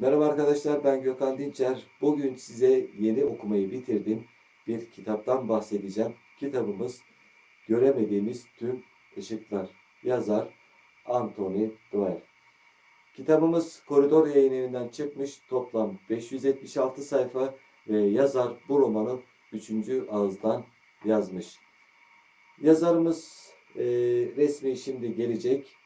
Merhaba arkadaşlar ben Gökhan Dinçer. Bugün size yeni okumayı bitirdim bir kitaptan bahsedeceğim. Kitabımız Göremediğimiz Tüm Işıklar. Yazar Anthony Doerr. Kitabımız Koridor Yayın Evi'nden çıkmış. Toplam 576 sayfa ve yazar bu romanı 3. ağızdan yazmış. Yazarımız e, resmi şimdi gelecek.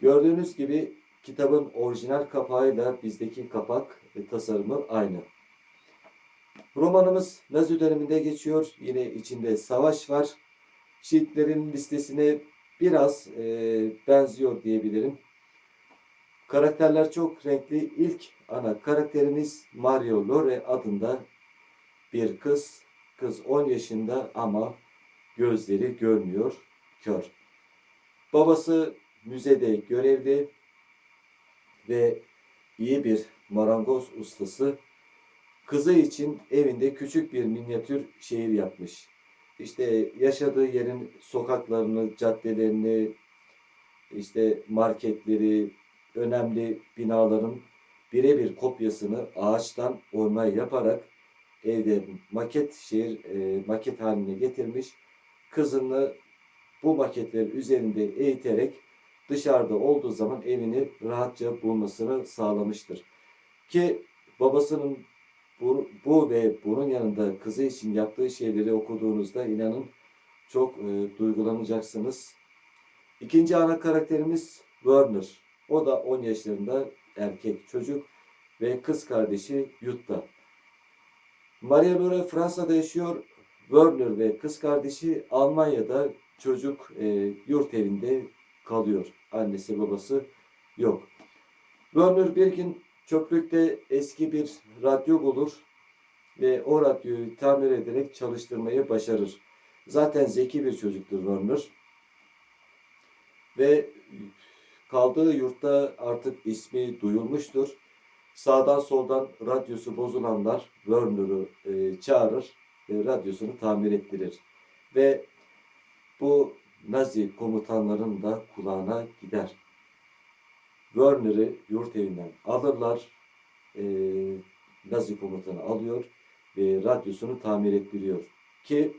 Gördüğünüz gibi kitabın orijinal kapağıyla bizdeki kapak ve tasarımı aynı. Romanımız Nazi döneminde geçiyor. Yine içinde savaş var. Şehitlerin listesine biraz e, benziyor diyebilirim. Karakterler çok renkli. İlk ana karakterimiz Mario Lore adında bir kız. Kız 10 yaşında ama gözleri görmüyor, kör. Babası müzede görevli ve iyi bir marangoz ustası. Kızı için evinde küçük bir minyatür şehir yapmış. İşte yaşadığı yerin sokaklarını, caddelerini, işte marketleri, önemli binaların birebir kopyasını ağaçtan oyma yaparak evde maket şehir e, maket haline getirmiş. Kızını bu maketler üzerinde eğiterek dışarıda olduğu zaman evini rahatça bulmasını sağlamıştır. Ki babasının bu, bu ve bunun yanında kızı için yaptığı şeyleri okuduğunuzda inanın çok e, duygulanacaksınız. İkinci ana karakterimiz Werner. O da 10 yaşlarında erkek çocuk ve kız kardeşi Yutta. Maria Lore Fransa'da yaşıyor. Werner ve kız kardeşi Almanya'da çocuk e, yurt evinde kalıyor. Annesi babası yok. Werner bir gün çöplükte eski bir radyo bulur ve o radyoyu tamir ederek çalıştırmayı başarır. Zaten zeki bir çocuktur Werner. Ve kaldığı yurtta artık ismi duyulmuştur. Sağdan soldan radyosu bozulanlar Werner'ı e, çağırır ve radyosunu tamir ettirir. Ve bu Nazi komutanların da kulağına gider. Werner'ı yurt evinden alırlar. E, Nazi komutanı alıyor ve radyosunu tamir ettiriyor. Ki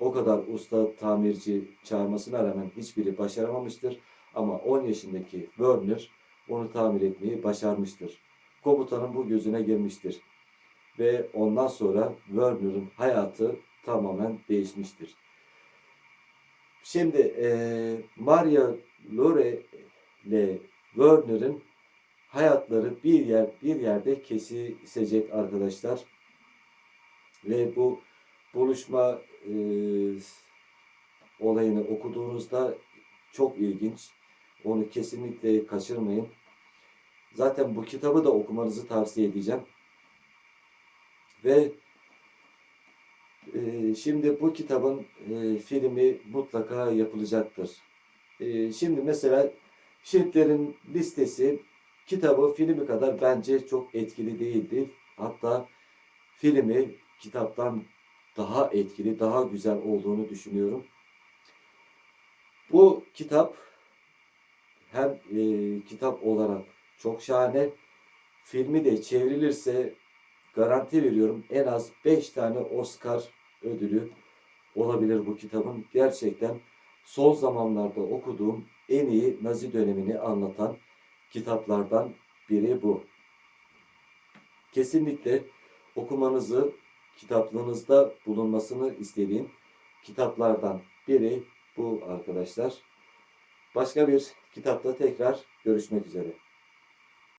o kadar usta tamirci çağırmasına rağmen hiçbiri başaramamıştır. Ama 10 yaşındaki Werner onu tamir etmeyi başarmıştır. Komutanın bu gözüne girmiştir. Ve ondan sonra Werner'ın hayatı tamamen değişmiştir. Şimdi e, Maria Lore ile Werner'ın hayatları bir yer bir yerde kesişecek arkadaşlar. Ve bu buluşma e, olayını okuduğunuzda çok ilginç. Onu kesinlikle kaçırmayın. Zaten bu kitabı da okumanızı tavsiye edeceğim. Ve şimdi bu kitabın e, filmi mutlaka yapılacaktır. E, şimdi mesela şirklerin listesi kitabı filmi kadar bence çok etkili değildi. Hatta filmi kitaptan daha etkili, daha güzel olduğunu düşünüyorum. Bu kitap hem e, kitap olarak çok şahane, filmi de çevrilirse garanti veriyorum en az 5 tane Oscar ödülü olabilir bu kitabın. Gerçekten son zamanlarda okuduğum en iyi Nazi dönemini anlatan kitaplardan biri bu. Kesinlikle okumanızı, kitaplığınızda bulunmasını istediğim kitaplardan biri bu arkadaşlar. Başka bir kitapta tekrar görüşmek üzere.